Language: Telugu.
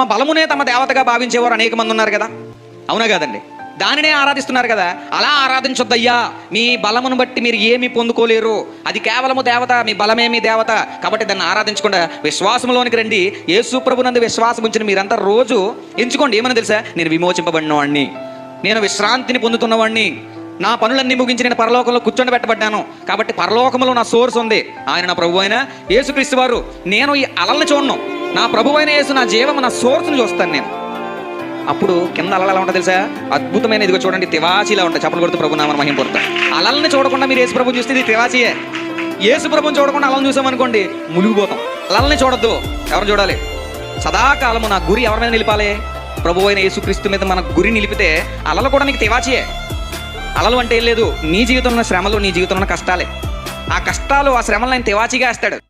తమ బలమునే తమ దేవతగా భావించేవారు అనేక మంది ఉన్నారు కదా. అవునా కదండి? దానినే ఆరాధిస్తున్నారు కదా. అలా ఆరాధించొద్దయ్యా. మీ బలమును బట్టి మీరు ఏమి పొందుకోలేరు. అది కేవలము దేవత మీ బలమే మీ దేవత. కాబట్టి దాన్ని ఆరాధించకుండా విశ్వాసంలోనికి రండి. యేసు ప్రభునందు విశ్వాసం ఉంచిన మీరంతా రోజు ఎంచుకోండి. ఏమని తెలుసా? నేను విమోచింపబడిన వాడిని నేను విశ్రాంతిని పొందుతున్నవాడిని నా పనులన్నీ ముగించి నేను పరలోకంలో కూర్చొని పెట్టబడ్డాను. కాబట్టి పరలోకంలో నా సోర్స్ ఉంది. ఆయన నా ప్రభు అయిన యేసుక్రీస్తు వారు. నేను ఈ అలల్ని చూడను. నా ప్రభువైన అయిన యేసు నా జీవం నా సోర్స్ని చూస్తాను నేను. అప్పుడు కింద అలలు ఎలా ఉంటుంది తెలుసా? అద్భుతమైన ఇదిగో చూడండి తివాచీలా ఉంటాయి. చెప్పలు కొడుతూ ప్రభు నామని మహిం పొరుతా అలల్ని చూడకుండా మీరు యేసు ప్రభుని చూస్తే ఇది తివాచీయే. యేసు ప్రభుని చూడకుండా అలలను చూసామనుకోండి మునిగిపోతాం. అలల్ని చూడొద్దు ఎవరు చూడాలి? సదాకాలము నా గురి ఎవరి మీద నిలిపాలి? ప్రభు అయిన యేసుక్రీస్తు మీద మన గురి నిలిపితే అలలు కూడా నీకు తివాచీయే. అలలు అంటే ఏం లేదు నీ జీవితంలో శ్రమలు నీ జీవితంలో కష్టాలే. ఆ కష్టాలు ఆ శ్రమలను ఆయన తివాచిగా వేస్తాడు.